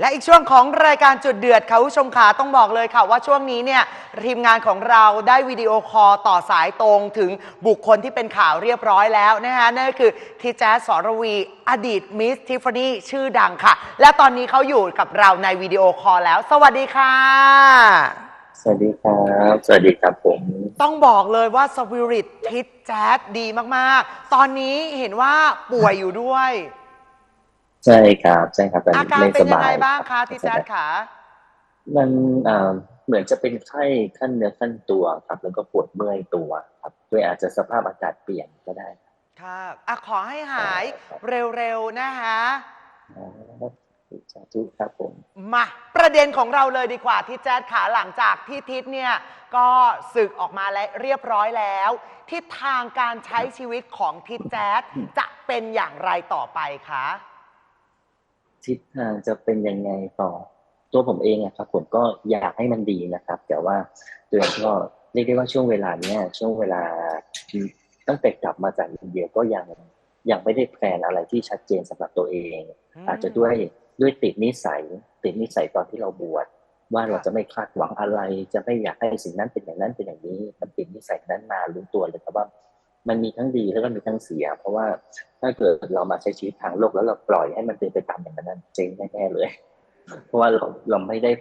และอีกช่วงของรายการจุดเดือดค่ะคุณผู้ชมขาต้องบอกเลยค่ะ ว่าช่วงนี้เนี่ยทีมงานของเราได้วิดีโอคอลต่อสายตรงถึงบุคคลที่เป็นข่าวเรียบร้อยแล้วนะคะนั่นก็คือทีแจ๊สสรวีอดีตมิสทิฟฟานี่ชื่อดังค่ะ และตอนนี้เขาอยู่กับเราในวิดีโอคอลแล้ว สวัสดีค่ะ สวัสดีครับ สวัสดีครับผม ต้องบอกเลยว่าสปิริตทิดแจ๊สดีมากๆ ตอนนี้เห็นว่าป่วยอยู่ด้วย ใช่ครับใช่ครับตอนอานี้การไม่เป็สนยังบาไงยบ้างคะทิดแจ๊สคะมันอ่าเหมือนจะเป็นไข้ขั้นเนื้อขั้นตัวครับ แล้วก็ปวดเมื่อยตัวครับด้วยอาจจะสภาพอากาศเปลี่ยนก็ได้ครับค่ะอะขอให้หายเร็วๆนะคะอ๋อสาธุครับผมมาประเด็นของเราเลยดีกว่าที่แจ๊ดขาหลังจากที่ทิศเนี่ยก็สึกออกมาและเรียบร้อยแล้วทิศทางการใช้ชีวิตของทิศแจ๊ดจะเป็นอย่างไรต่อไปคะ ทิศทางจะเป็นยังไงต่อ ตัวผมเองอะครับ ผมก็อยากให้มันดีนะครับ แต่ว่าตัวเองก็เรียกได้ว่าช่วงเวลาเนี้ยช่วงเวลาตั้งแต่กลับมาจากอินเดียก็ยังยังไม่ได้แพลนอะไรที่ชัดเจนสำหรับตัวเอง อาจจะด้วยด้วยติดนิสัย ติดนิสัยตอนที่เราบวชว่าเราจะไม่คาดหวังอะไร จะไม่อยากให้สิ่งนั้นเป็นอย่างนั้นเป็นอย่างนี้มันติดนิสัยนั้นมารู้ตัวเลยครับว่า มันมีทั้งดีแล้วก็มีทั้งเสีย เพราะว่าถ้าเกิดเรามาใช้ชีวิตทางโลกแล้วเราปล่อยให้มันเป็นไปตามอย่างนั้นเจ๊งแน่ๆเลย เพราะว่าเราเราไม่ได้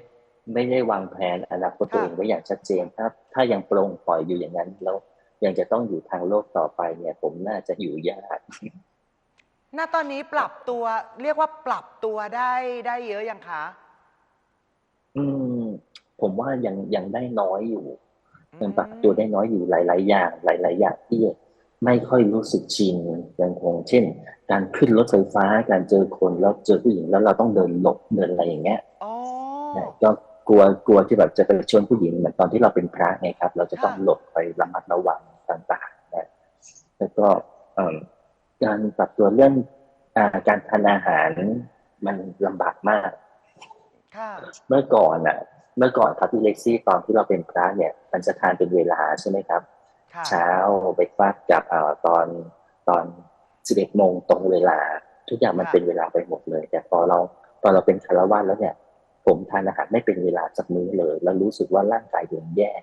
ไม่ได้วางแผนอนาคตตัวเองไว้อย่างชัดเจนถ้าถ้ายังปลงปล่อยอยู่อย่างนั้นแล้วยังจะต้องอยู่ทางโลกต่อไปเนี่ย ผมน่าจะอยู่ยากณตอนนี้ปรับตัวเรียกว่าปรับตัวได้ได้เยอะยังคะอืม ผมว่ายังยังได้น้อยอยู่ยังปรับตัวได้น้อยอยู่หลาย ๆ อย่าง หลาย ๆ อย่างที่ ไม่ค่อยรู้สึกชินยังคงเช่น การขึ้นรถไฟฟ้าการเจอคนแล้วเจอผู้หญิงแล้วเราต้องเดินหลบเดินอะไรอย่างเงี้ยอ๋อนะก็กลัวกลัวที่แบบจะไปชวนผู้หญิงเหมือนตอนที่เราเป็นพระไงครับ เราจะต้องค่ะหลบไประมัดระวังต่างๆนะแล้วก็เอ่อการปรับตัวเรื่องอาการทานอาหารมันลำบากมากค่ะเมื่อก่อนอะ เมื่อก่อนครับพี่เล็กซี่ตอนที่เราเป็นพระเนี่ย มันจะทานเป็นเวลาใช่ไหมครับค่ะ เช้าเบรกฟาสกับตอนตอนสิบเอ็ดโมงตรงเวลา ทุกอย่างมันเป็นเวลาไปหมดเลย แต่พอเราพอเราเป็นคารวะแล้วเนี่ย ผมทานอาหารไม่เป็นเวลาสักมื้อเลย แล้วรู้สึกว่าร่างกายผมแย่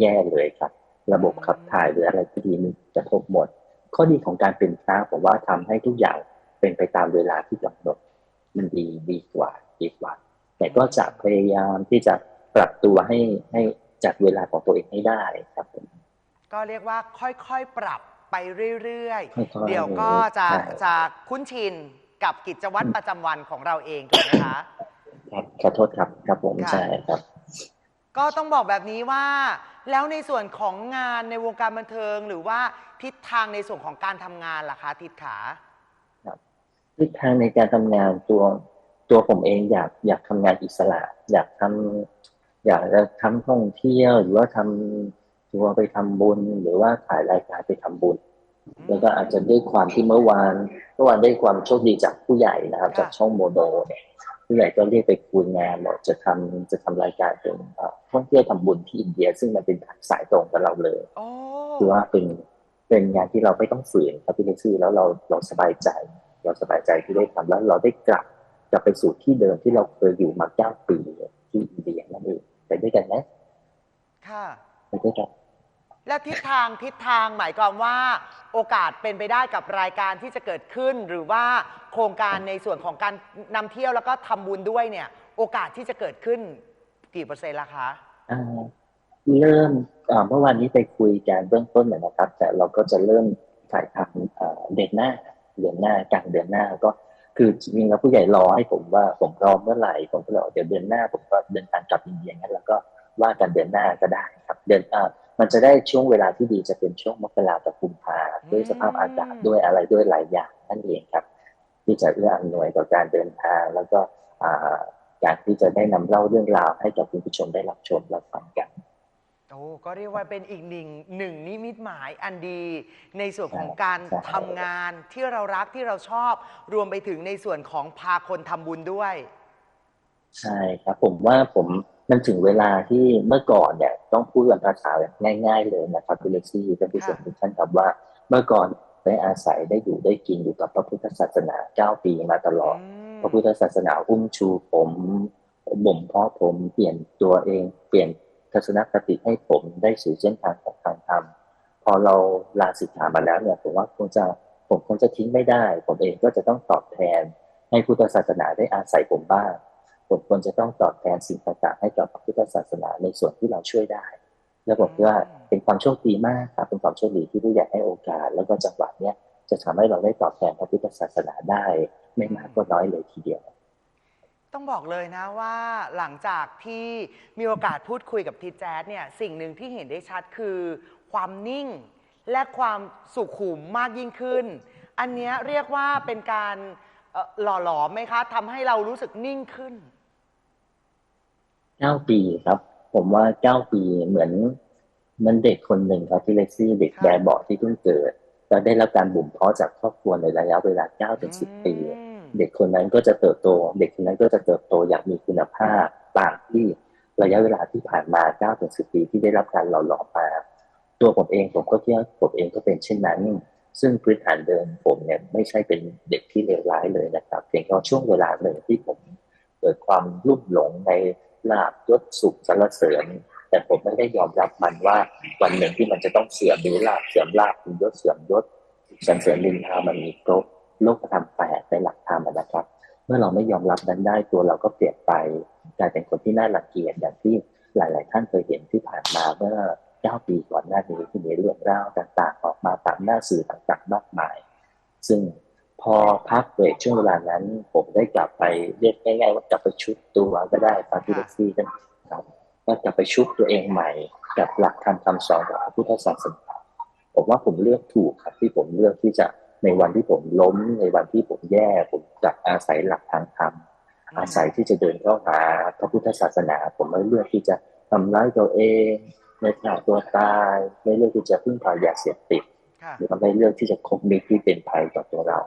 แย่เลยครับ ระบบขับถ่ายหรืออะไรที่ดีมันจะทบหมด ข้อดีของการเป็นพระผมว่าทำให้ทุกอย่างเป็นไปตามเวลาที่กำหนด มันดีดีกว่าดีกว่า แต่ก็จะพยายามที่จะปรับตัวให้ให้จัดเวลาของตัวเองให้ได้ครับผม ก็เรียกว่าค่อยๆปรับไปเรื่อยค่อยๆๆ เดี๋ยวก็จะใช่ จะคุ้นชินกับกิจวัตรประจำวันของเราเองถูกไหมคะ ครับขอโทษครับครับผมค่ะ ใช่ครับ ก็ต้องบอกแบบนี้ว่า แล้วในส่วนของงานในวงการบันเทิงหรือว่าทิศทางในส่วนของการทำงานล่ะคะ ทิศขา ทิศทางในการทำงานตัวตัวผมเองอยากอยากทำงานอิสระ อยากทำอยากจะทำท่องเที่ยวหรือว่าทำ ทัวร์ไปทำบุญ หรือว่าถ่ายรายการไปทำบุญ แล้วก็อาจจะด้วยความที่เมื่อวานเมื่อวานได้ความโชคดีจากผู้ใหญ่นะครับค่ะจากช่องโมโดเนี่ยผู้ใหญ่ก็เรียกไปคุยงานบอกจะทำจะทำรายการเป็นเอ่อท่องเที่ยวทำบุญที่อินเดีย ซึ่งมันเป็นสายตรงกับเราเลยโอ้คือว่าเป็นเป็นงานที่เราไม่ต้องฝืนครับพี่เล็กซี่แล้วเราเราสบายใจ เราสบายใจที่ได้ทำแล้วเราได้กลับกลับไปสู่ที่เดิมที่เราเคยอยู่มาเก้าปีที่อินเดียนั่นเองไปด้วยกันนะค่ะไปด้วยกัน และทิศทางทิศทางหมายความว่าโอกาสเป็นไปได้กับรายการที่จะเกิดขึ้น หรือว่าโครงการในส่วนของการนำเที่ยวแล้วก็ทำบุญด้วยเนี่ย โอกาสที่จะเกิดขึ้นกี่เปอร์เซ็นต์ละคะ อ่าเริ่มอ่าเมื่อวานนี้ไปคุยกันเบื้องต้นเนี่ยนะครับ แต่เราก็จะเริ่มถ่ายทำอ่าเดือนหน้าเดือนหน้ากลางเดือนหน้าก็คือจริงๆแล้วผู้ใหญ่รอให้ผมว่าผมรอเมื่อไหร่ผมก็เลยบอกเดี๋ยวเดือนหน้าผมก็เดินทางกลับอินเดียงั้นแล้วก็ว่ากันเดือนหน้าก็ได้ครับ เดือนอ่า มันจะได้ช่วงเวลาที่ดีจะเป็นช่วงมกรากับกุมภาด้วยสภาพอากาศด้วยอะไรด้วยหลายอย่างนั่นเองครับ ที่จะเอื้ออำนวยต่อการเดินทางแล้วก็อ่าการที่จะได้นำเล่าเรื่องราวให้กับคุณผู้ชมได้รับชมรับฟังกันโอ้ก็เรียกว่าเป็นอีกหนึ่งหนึ่งนิมิตหมายอันดี ในส่วนของการใช่ทำงานที่เรารักที่เราชอบรวมไปถึงในส่วนของพาคนทำบุญด้วย ใช่ครับผมว่าผม มันถึงเวลาที่เมื่อก่อนเนี่ยต้องพูดกันภาษาแบบง่าย ๆ เลยนะครับคุณเล็กซี่ท่านผู้ชมทุกท่านครับว่าเมื่อก่อนได้อาศัยได้อยู่ได้กินอยู่กับพระพุทธศาสนาเก้าปีมาตลอดอืมพระพุทธศาสนาอุ้มชูผมบ่มเพาะผมเปลี่ยนตัวเองเปลี่ยนทัศนคติให้ผมได้สู่เส้นทางของทางธรรมพอเราลาสิกขามาแล้วเนี่ยผมว่าคงจะผมคงจะทิ้งไม่ได้ ผมเองก็จะต้องตอบแทน ให้พุทธศาสนาได้อาศัยผมบ้าง ผมควรจะต้องตอบแทนสิ่งต่างๆให้กับพระพุทธศาสนาในส่วนที่เราช่วยได้ แล้วผมคิดว่าเป็นความโชคดีมากครับเป็นความโชคดีที่ผู้ใหญ่ให้โอกาส แล้วก็จังหวะเนี้ยจะทำให้เราได้ตอบแทนพระพุทธศาสนาได้ ไม่มากก็น้อยเลยทีเดียว ต้องบอกเลยนะว่าหลังจากที่มีโอกาสพูดคุยกับทีแจ๊ดเนี่ยสิ่งหนึ่งที่เห็นได้ชัดคือ ความนิ่งและความสุขุมมากยิ่งขึ้น อันนี้เรียกว่าเป็นการหล่อหลอมไหมคะทำให้เรารู้สึกนิ่งขึ้น เก้าปีครับ ผมว่าเก้าปีเหมือนเหมันเด็กคนหนึ่งครับที่เล็กซี่เด็กค่ะแบบเบาะที่เพิ่งเกิดแล้วได้รับการบ่มเพาะจากครอบครัวในระยะเวลาเก้าถึงสิบปีอืมเด็กคนนั้นก็จะเติบโต เด็กคนนั้นก็จะเติบโตอย่างมีคุณภาพต่างที่ระยะเวลาที่ผ่านมาเก้าถึงสิบปีที่ได้รับการหล่อหลอมมาตัวผมเองผมก็คิดว่าผมเองก็เป็นเช่นนั้น ซึ่งพื้นฐานเดิมผมเนี่ยไม่ใช่เป็นเด็กที่เลวร้ายเลยนะครับเพียงแค่ช่วงเวลาหนึ่งที่ผมเกิดความลุ่มหลงใน ลาบยศสุขสรรเสริญ แต่ผมไม่ได้ยอมรับมันว่าวันหนึ่งที่มันจะต้องเสื่อมหรือลาบเสื่อมลาบหรือยศเสื่อมยศสรรเสริญนินทามันมีครบโลกธรรมแปดในหลักธรรมนะครับ เมื่อเราไม่ยอมรับนั้นได้ตัวเราก็เปลี่ยนไปกลายเป็นคนที่น่ารังเกียจอย่างที่หลาย ๆ ท่านเคยเห็นที่ผ่านมาเมื่อ9ปีก่อนหน้านี้ที่มีเรื่องราวต่าง ๆ ออกมาตามหน้าสื่อต่าง ๆ มากมาย ซึ่ง พอพักเบรกช่วงเวลานั้น ผมได้กลับไปเรียกง่ายๆว่ากลับไปชุบตัวก็ได้ฟาติเล็กซี่กันครับก็กลับไปชุบตัวเองใหม่ กับหลักธรรมคำสอนของพระพุทธศาสนาผมว่าผมเลือกถูกครับที่ผมเลือกที่จะในวันที่ผมล้มในวันที่ผมแย่ผมกลับอาศัยหลักทางธรรมอาศัยที่จะเดินเข้าหาพระพุทธศาสนา ผมไม่เลือกที่จะทำร้ายตัวเองไม่ฆ่าตัวตายไม่เลือกที่จะพึ่งพายาเสพติดค่ะหรือว่าไม่เลือกที่จะคบมิตรที่เป็นภัยต่อตัวเรา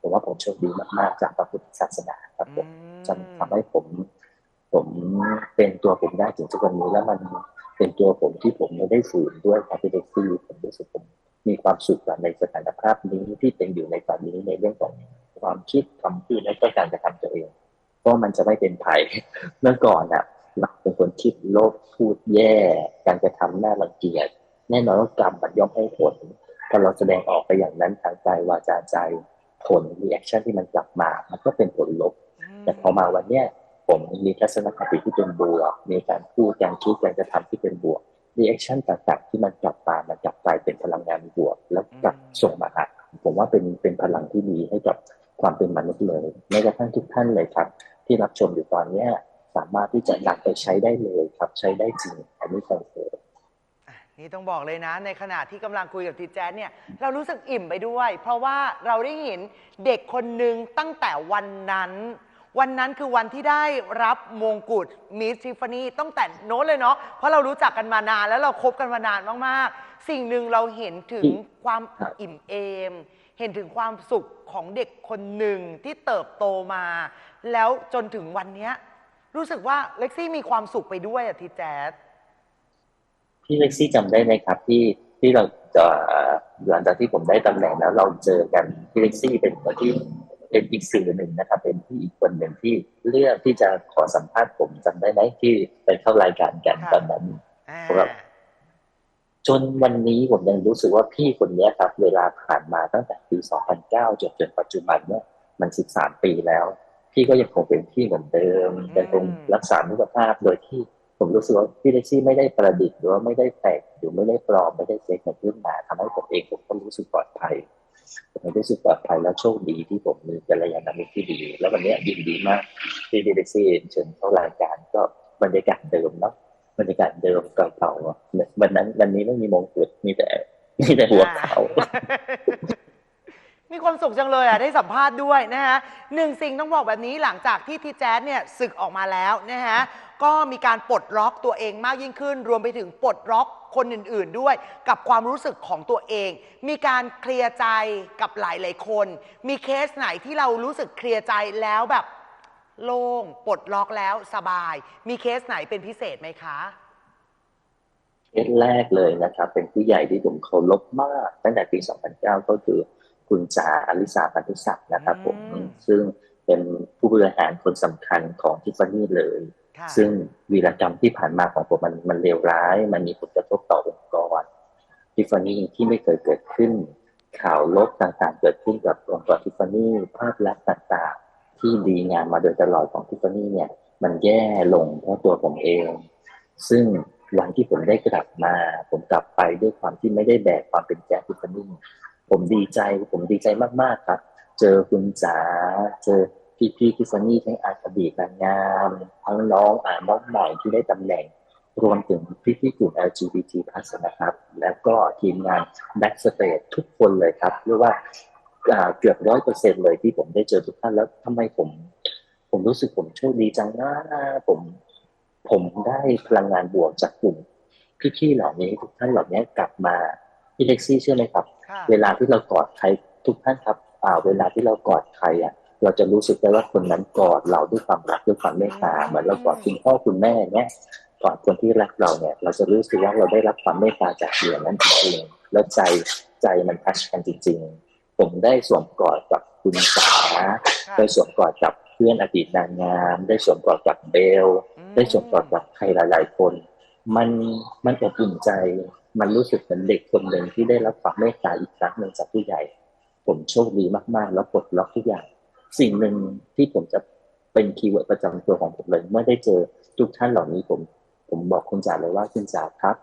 ผมว่าผมโชคดีมากๆจากพระพุทธศาสนาครับผมจนทำให้ผม ผมเป็นตัวผมได้ถึงทุกวันนี้แล้วมันเป็นตัวผมที่ผมไม่ได้ฝืนด้วยครับพี่เด็กซี่ผมรู้สึกผมมีความสุขกับในสถานภาพนี้ที่เป็นอยู่ในตอนนี้ในเรื่องของความคิดคำพูดและก็การกระทำตัวเองเพราะมันจะไม่เป็นภัยเมื่อก่อนอะเราเป็นคนคิดลบพูดแย่ การกระทำน่ารังเกียจแน่นอนว่ากรรมมันย่อมให้ผลพอเราแสดงออกไปอย่างนั้นทางใจวาจาใจ ผลรีแอคชั่นที่มันกลับมา มันก็เป็นผลลบ แต่พอมาวันเนี้ยผมมีทัศนคติที่เป็นบวก มีการพูดการคิดการกระทำที่เป็นบวกรีแอคชั่นต่างๆที่มันกลับมา มันกลับกลายเป็นพลังงานบวก แล้วกลับส่งมาหาผมว่าเป็นเป็นพลังที่ดีให้กับความเป็นมนุษย์เลยแม้กระทั่งทุกท่านเลยครับ ที่รับชมอยู่ตอนเนี้ยสามารถที่จะนำไปใช้ได้เลยครับ ใช้ได้จริง อันนี้คอนเฟิร์มอะ นี่ต้องบอกเลยนะ ในขณะที่กำลังคุยกับทีแจ๊ดเนี่ยเรารู้สึกอิ่มไปด้วย เพราะว่าเราได้เห็นเด็กคนหนึ่งตั้งแต่วันนั้น วันนั้นคือวันที่ได้รับมงกุฎมิสทิฟฟานี่ตั้งแต่โน้นเลยเนาะเพราะเรารู้จักกันมานานแล้วเราคบกันมานานมากๆ สิ่งหนึ่งเราเห็นถึงความครับอิ่มเอม เห็นถึงความสุขของเด็กคนหนึ่งที่เติบโตมา แล้วจนถึงวันเนี้ยรู้สึกว่าเล็กซี่มีความสุขไปด้วยอะทีแจ๊ด พี่เล็กซี่จำได้ไหมครับ ที่ที่เราจะหลังจากที่ผมได้ตำแหน่งแล้ว เราเจอกันพี่เล็กซี่เป็นคนที่เป็นอีกสื่อหนึ่งนะครับ เป็นที่อีกคนหนึ่งที่เลือกที่จะขอสัมภาษณ์ผมจำได้ไหมที่ไปเข้ารายการกันค่ะตอนนั้นอ่าครับจนวันนี้ผมยังรู้สึกว่าพี่คนเนี้ยครับ เวลาผ่านมาตั้งแต่ปี 2009 จนจนปัจจุบันเนี่ยมัน 13 ปีแล้ว พี่ก็ยังคงเป็นพี่เหมือนเดิมยังคงรักษาสุขภาพโดยที่ ผมรู้สึกว่าพี่เลซี่ไม่ได้ประดิษฐ์หรือว่าไม่ได้แต่งหรือไม่ได้ปลอมไม่ได้เซ็กมันขึ้นมาทำให้ผมเองผมก็รู้สึกปลอดภัยผมรู้สึกปลอดภัยและโชคดีที่ผมมีกัลยาณมิตรที่ดี แล้ววันนี้ยินดีมากที่พี่เลซี่เชิญเข้ารายการก็บรรยากาศเดิมเนาะบรรยากาศเดิมเก่าๆอะวันนั้นวันนี้ไม่มีมงกุฎมีแต่มีแต่หัวเขา มีความสุขจังเลยอะได้สัมภาษณ์ด้วยนะฮะหนึ่งสิ่งต้องบอกแบบนี้หลังจากที่ทีแจ๊ดเนี่ยศึกออกมาแล้วนะฮะก็มีการปลดล็อกตัวเองมากยิ่งขึ้น รวมไปถึงปลดล็อกคนอื่นๆด้วย กับความรู้สึกของตัวเอง มีการเคลียร์ใจกับหลายๆคน มีเคสไหนที่เรารู้สึกเคลียร์ใจแล้วแบบโล่งปลดล็อกแล้วสบาย มีเคสไหนเป็นพิเศษไหมคะเคสแรกเลยนะครับ เป็นผู้ใหญ่ที่ผมเคารพมาก ตั้งแต่ปี 2009 ก็คือ คุณจ๋าอลิสาพันธุศักดิ์นะครับผมอืมซึ่งเเป็นผู้บริหารคนสำคัญของทิฟฟานี่เลยค่ะซึ่งวีรกรรมที่ผ่านมาของผมมันมันเลวร้าย มันมีผลกระทบต่อองค์กรทิฟฟานี่ที่ไม่เคยเกิดขึ้น ข่าวลบต่างๆ เกิดขึ้นกับองค์กรทิฟฟานี่ภาพลักษณ์ต่างๆ ที่ดีงามมาโดยตลอดของทิฟฟานี่เนี่ย มันแย่ลงเพราะตัวผมเอง ซึ่งวันที่ผมได้กลับมา ผมกลับไปด้วยความที่ไม่ได้แบกความเป็นแจ๊สทิฟฟานี่ ผมดีใจ ผมดีใจมากๆครับ เจอคุณจ๋าเจอพี่พี่ทิฟฟานี่ทั้งอาคดีนางงามทั้งน้องอ่านน้องใหม่ที่ได้ตำแหน่ง รวมถึงพี่พี่ๆกลุ่ม LGBT+ นะครับ แล้วก็ทีมงาน Backstage ทุกคนเลยครับเรียกว่าเกือบร้อยเปอร์เซ็นเลยที่ผมได้เจอทุกท่านแล้วทำไมผม ผมรู้สึกผมโชคดีจังนะผมผมได้พลังงานบวกจากกลุ่มพี่ๆเหล่านี้ทุกท่านเหล่านี้กลับมาพี่เล็กซี่เชื่อไหมครับ เวลาที่เรากอดใครทุกท่านครับอ่าเวลาที่เรากอดใครอะ เราจะรู้สึกได้ว่าคนนั้นกอดเราด้วยความรักด้วยความเมตตาเหมือนเรากอดคุณพ่อคุณแม่เนี่ยกอดคนที่รักเราเนี่ย เราจะรู้สึกว่าเราได้รับความเมตตาจากเหล่านั้นจริงๆแล้วใจใจมันทัชกันจริง ๆ ผมได้สวมกอดกับคุณสาค่ะได้สวมกอดกับเพื่อนอดีตนางงาม ได้สวมกอดกับเบล ได้สวมกอดกับใครหลาย ๆ คน มันมันอบอุ่นใจ มันรู้สึกเหมือนเด็กคนหนึ่งที่ได้รับความเมตตาอีกครั้งหนึ่งจากผู้ใหญ่ ผมโชคดีมากๆ แล้วปลดล็อกทุกอย่าง สิ่งหนึ่งที่ผมจะเป็นคีย์เวิร์ดประจำตัวของผมเลย เมื่อได้เจอทุกท่านเหล่านี้ผม ผมบอกคุณจ๋าเลยว่าคุณจ๋าครับ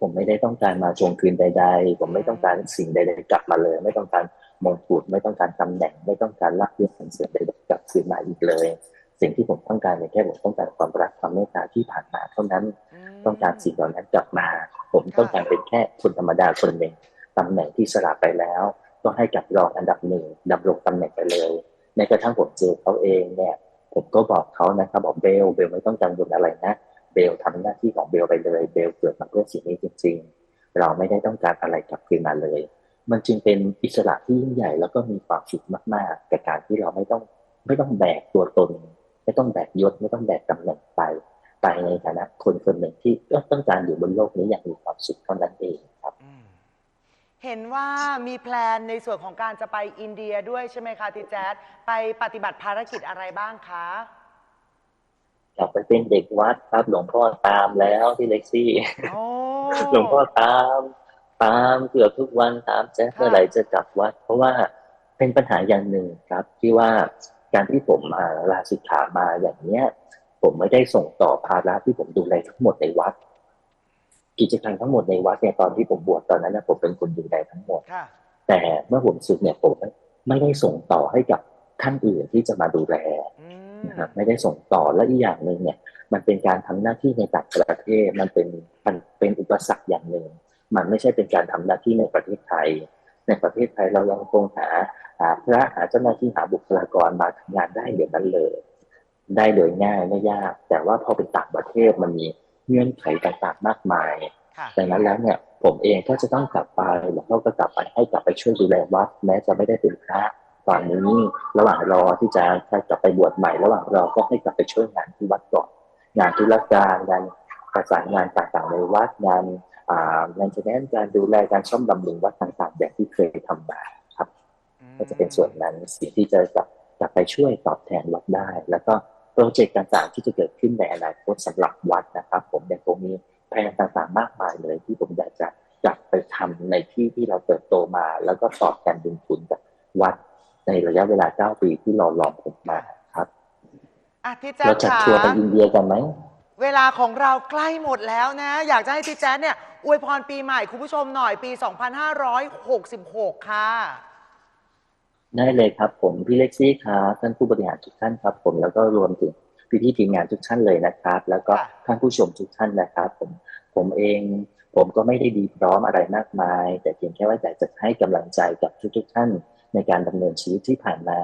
ผมไม่ได้ต้องการมาทวงคืนใด ๆ ผมไม่ต้องการสิ่งใด ๆ กลับมาเลย ไม่ต้องการมงกุฎไม่ต้องการตำแหน่ง ไม่ต้องการลาภยศสรรเสริญใดๆกลับคืนมาอีกเลย สิ่งที่ผมต้องการเนี่ยแค่ผมต้องการความรักความเมตตาที่ผ่านมาเท่านั้น ต้องการสิ่งเหล่านั้นกลับมา ผมต้องการเป็นแค่คนธรรมดาคนหนึ่งตำแหน่งที่สละไปแล้ว ก็ให้กับรองอันดับหนึ่งดำรงตำแหน่งไปเลยแม้กระทั่งผมเจอเขาเองเนี่ย ผมก็บอกเขานะครับบอกเบลเบลไม่ต้องกังวลอะไรนะเบลทำหน้าที่ของเบลไปเลยเบลเกิดมาเพื่อสิ่งนี้จริง ๆ เราไม่ได้ต้องการอะไรกลับคืนมาเลย มันจึงเป็นอิสระที่ยิ่งใหญ่แล้วก็มีความสุขมากๆกับการที่เราไม่ต้องไม่ต้องแบกตัวตน ไม่ต้องแบกยศไม่ต้องแบกตำแหน่งไป ไปในฐานะคนคนหนึ่งที่ก็ต้องการอยู่บนโลกนี้อย่างมีความสุขเท่านั้นเองครับอืมเห็นว่ามีแพลนในส่วนของการจะไปอินเดียด้วยใช่ไหมคะทีแจ๊ดไปปฏิบัติภารกิจอะไรบ้างคะกลับไปเป็นเด็กวัดครับหลวงพ่อตามแล้วที่เล็กซี่โอ้หลวงพ่อตามตามเกือบทุกวันตามแจ๊คค่ะเมื่อไหร่จะกลับวัด เพราะว่าเป็นปัญหาอย่างหนึ่งครับที่ว่าการที่ผมอ่าลาสิกขามาอย่างเนี้ย ผมไม่ได้ส่งต่อภาระที่ผมดูแลทั้งหมดในวัด กิจการทั้งหมดในวัดเนี่ยตอนที่ผมบวชตอนนั้นนะผมเป็นคนดูแลทั้งหมดค่ะแต่เมื่อผมสึกเนี่ยผมไม่ได้ส่งต่อให้กับท่านอื่นที่จะมาดูแลอืมนะครับไม่ได้ส่งต่อและอีกอย่างหนึ่งเนี่ย มันเป็นการทำหน้าที่ในต่างประเทศมันเป็นมันเป็นอุปสรรคอย่างหนึ่งมันไม่ใช่เป็นการทำหน้าที่ในประเทศไทย ในประเทศไทยเรายังคงหาหาพระหาเจ้าหน้าที่หาบุคลากรมาทำงานได้เดี๋ยวนั้นเลย ได้โดยง่ายไม่ยาก แต่ว่าพอเป็นต่างประเทศมันมีเงื่อนไขต่างๆมากมายค่ะดังนั้นแล้วเนี่ย ผมเองก็จะต้องกลับไปหลวงพ่อก็กลับไปให้กลับไปช่วยดูแลวัดแม้จะไม่ได้เป็นพระตอนนี้ระหว่างรอที่จะกลับไปบวชใหม่ ระหว่างรอก็ให้กลับไปช่วยงานที่วัดก่อนงานธุรการงานประสานงานต่างๆในวัดงานอ่างานแสดงการดูแลการซ่อมบำรุงวัดต่างๆอย่างที่เคยทำมาครับ ก็จะเป็นส่วนนั้นสิ่งที่จะกลับกลับไปช่วยตอบแทนวัดได้ แล้วก็โป รเจกต์ต่างๆ ที่จะเกิดขึ้นในอนาคตสำหรับวัดนะครับ ผมยังคงมีแผนต่างๆ มากมายเลยที่ผมอยากจะกลับไปทำในที่ที่เราเติบโตมา แล้วก็ตอบแทนบุญคุณกับวัดในระยะเวลา 9 ปีที่เราลองผมมาครับอะพี่แจ๊เราดจัดขาทัวร์ไปอินเดียกันไหมเวลาของเราใกล้หมดแล้วนะ อยากจะให้พี่แจ๊ดเนี่ยอวยพรปีใหม่คุณผู้ชมหน่อยปี 2566 ค่ะ ได้เลยครับผมพี่เล็กซี่ครับท่านผู้บริหารทุกท่านครับ ผมแล้วก็รวมถึงพี่พี่ๆทีมงานทุกท่านเลยนะครับ แล้วก็ค่ะท่านผู้ชมทุกท่านนะครับ ผมผมเองผมก็ไม่ได้ดีพร้อมอะไรมากมาย แต่เพียงแค่ว่าอยากจะให้กำลังใจกับทุก ๆ ท่าน ในการดำเนินชีวิตที่ผ่านมา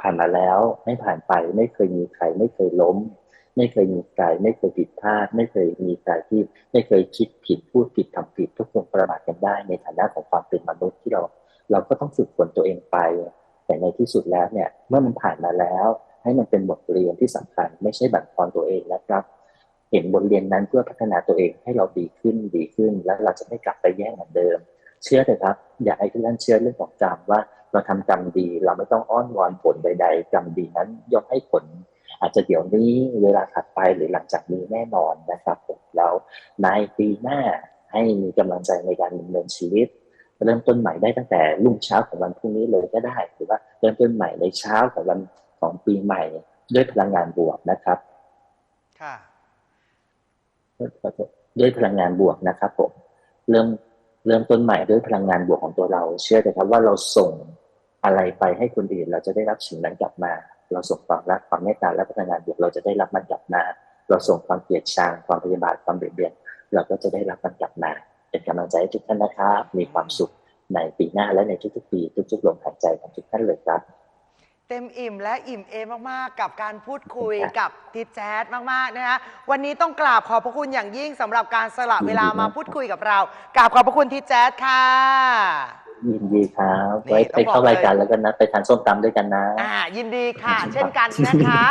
ผ่านมาแล้วไม่ผ่านไปไม่เคยมีใครไม่เคยล้ม ไม่เคยมีใครไม่เคยผิดพลาด ไม่เคยมีใครที่ไม่เคยคิดผิดพูดผิดทำผิดทุกคนประมาทกันได้ในฐานะของความเป็นมนุษย์ที่เรา เราก็ต้องฝึกฝนตัวเองไป แต่ในที่สุดแล้วเนี่ยเมื่อมันผ่านมาแล้ว ให้มันเป็นบทเรียนที่สำคัญ ไม่ใช่บั่นทอนตัวเองนะครับ เห็นบทเรียนนั้นเพื่อพัฒนาตัวเองให้เราดีขึ้นดีขึ้น แล้วเราจะไม่กลับไปแย่เหมือนเดิม เชื่อเถอะครับ อย่าให้ทุกท่านเชื่อเรื่องของกรรมว่าเราทำกรรมดี เราไม่ต้องอ้อนวอนผลใด ๆกรรมดีนั้นย่อมให้ผลอาจจะเดี๋ยวนี้เวลาถัดไปหรือหลังจากนี้แน่นอนนะครับแล้วในปีหน้าให้มีกำลังใจในการดำเนินชีวิต เริ่มต้นใหม่ได้ตั้งแต่รุ่งเช้าของวันพรุ่งนี้เลยก็ได้ หรือว่าเริ่มต้นใหม่ในเช้าของวันของปีใหม่ด้วยพลังงานบวกนะครับค่ะด้วยพลังงานบวกนะครับผมเริ่มเริ่มต้นใหม่ด้วยพลังงานบวกของตัวเรา เชื่อเถอะครับว่าเราส่งอะไรไปให้คนอื่นเราจะได้รับสิ่งนั้นกลับมา เราส่งความรักความเมตตาและพลังงานบวกเราจะได้รับมันกลับมา เราส่งความเกลียดชังความพยาบาทความเบียดเบียนเราก็จะได้รับมันกลับมา เป็นกำลังใจให้ทุกท่านนะครับ มีความสุขในปีหน้าและในทุกๆ ปี ทุกๆลมหายใจของทุกท่านเลยครับ เต็มอิ่มและอิ่มเอมมากๆ กับการพูดคุยครับกับทิดแจ๊ดมากๆนะคะวันนี้ต้องกราบขอบพระคุณอย่างยิ่งสำหรับการสละเวลามาพูดคุยกับเรากราบขอบพระคุณทิดแจ๊ดค่ะยินดีครับนี่ไว้ต้องไปเข้าบอกเลยรายการแล้วกันนะไปทานส้มตำด้วยกันนะอ่ายินดีค่ะ เช่นกันนะคะ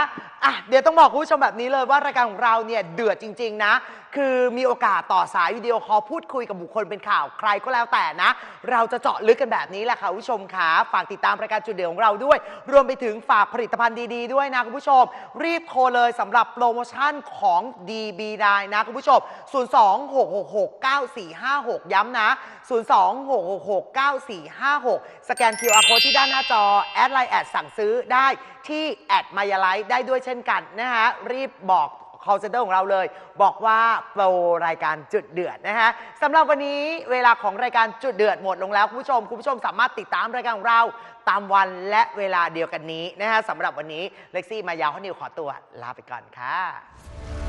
อะเดี๋ยวต้องบอกคุณผู้ชมแบบนี้เลยว่ารายการของเราเนี่ยเดือดจริง ๆ นะ คือมีโอกาสต่อสายวิดีโอคอลพูดคุยกับบุคคลเป็นข่าวใครก็แล้วแต่นะ เราจะเจาะลึกกันแบบนี้แหละค่ะคุณผู้ชมค่ะฝากติดตามรายการจุดเด่นของเราด้วย รวมไปถึงฝากผลิตภัณฑ์ดีๆด้วยนะคุณผู้ชม รีบโทรเลยสำหรับโปรโมชั่นของ DB9 นะคุณผู้ชม 026669456 ย้ำนะ 026669456 สแกน QR code ที่ด้านหน้าจอแอดไลน์แอดสั่งซื้อได้ที่แอดมายาไลท์ได้ด้วยเช่นกันนะฮะรีบบอก call center ของเราเลย บอกว่าโปรรายการจุดเดือดนะฮะสำหรับวันนี้เวลาของรายการจุดเดือดหมดลงแล้วคุณผู้ชมคุณผู้ชมสามารถติดตามรายการของเราตามวันและเวลาเดียวกันนี้นะฮะสำหรับวันนี้เล็กซี่มายาวฮอนิวขอตัวลาไปก่อนค่ะ